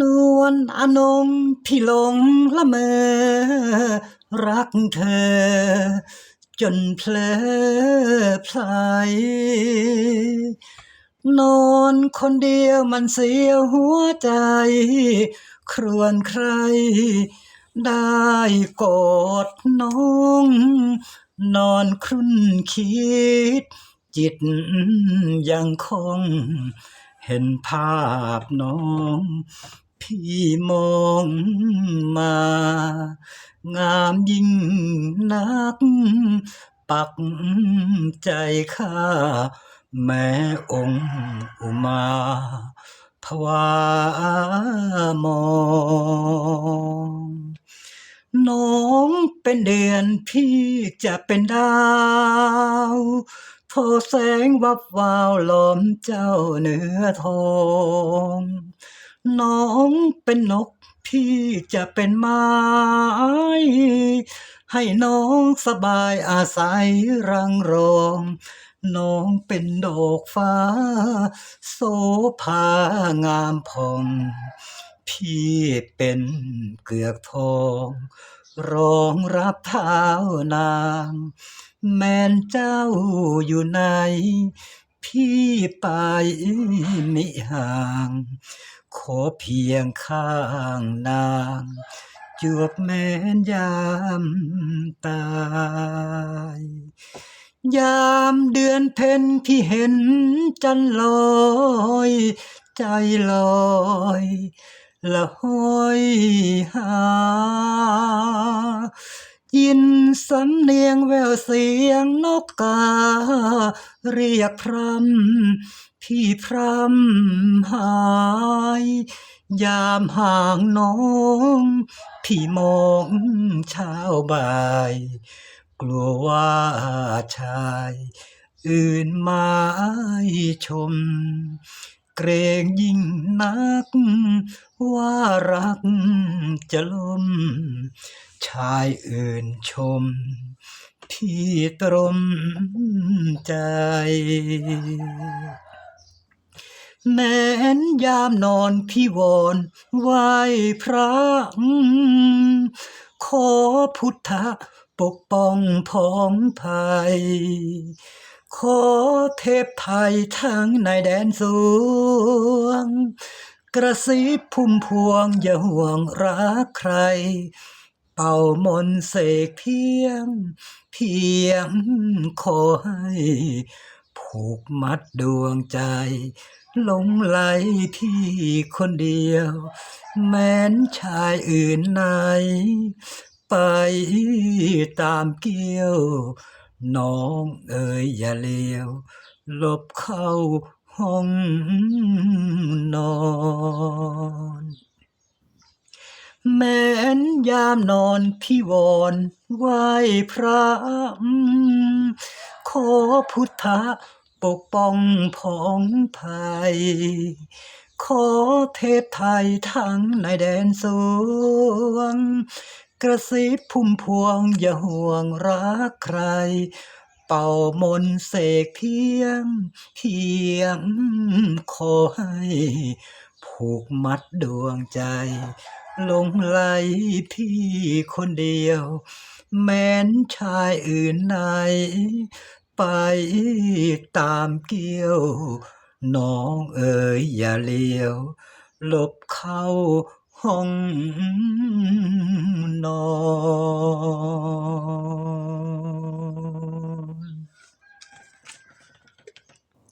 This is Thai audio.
นวลอนงพี่หลงละเมอ รักเธอ จนเพลอพลายนอนคนเดียวมันเสียหัวใจ ครวนใคร ได้กอดน้อง นอนครุ่นคิด จิตยังคง เห็นภาพน้อง พี่มองมา งามยิ่งนัก ปักใจข้า แม้องค์อุมาภวามองน้องเป็นเดือนพี่จะเป็นดาว โทแสงวับวาวหลอมเจ้าเนื้อทองน้องเป็นนกพี่จะเป็นไม้ ให้น้องสบายอาศัยรังรอง น้องเป็นดอกฟ้า โสภางามผ่อง พี่เป็นเกือกทอง รองรับเท้านาง แม่นเจ้าอยู่ไหนพี่ไปมิห่าง ขอเพียงข้างนางจวบแม้นยามตาย ยามเดือนเพ็ญพี่เห็นจันลอย ใจลอย ละห้อยหา ยินสำเนียงแววเสียงนกกา เรียกพรำพี่พรำหาย ยามห่างน้อง พี่มองเช้าบ่าย กลัวว่าชาย อื่นมาชม เกรงยิ่งนัก ว่ารักจะล้มชายอื่นชมพี่ตรมใจ แม้นยามนอนพี่วอนไหวพระ ขอพุทธปกป้องพ้องภัย ขอเทพไทยทั้งในแดนสวงกระซิบพุ่มพวงอย่าห่วงรักใคร เป่ามนเสกเพียง เพียงขอให้ผูกมัดดวงใจหลงไหลพี่คนเดียว แม้นชายอื่นไหน ไปตามเกี้ยว น้องเอ๋ยอย่าเลี้ยวหลบเข้าห้องนอน แม้นยามนอนพี่วอนไหว้พระขอพุทธะปกป้องพ้องภัย ขอเทพไทยทั้งในแดนสวง กระซิบพุ่มพวงอย่าห่วงรักใคร เป่ามนเสกเพียงเพียงขอให้ ผูกมัดดวงใจหลงไหลพี่คนเดียว แม้นชายอื่นไหน ไปตามเกี้ยว น้องเอ๋ยอย่าเลี้ยว หลบเข้าห้อง นอน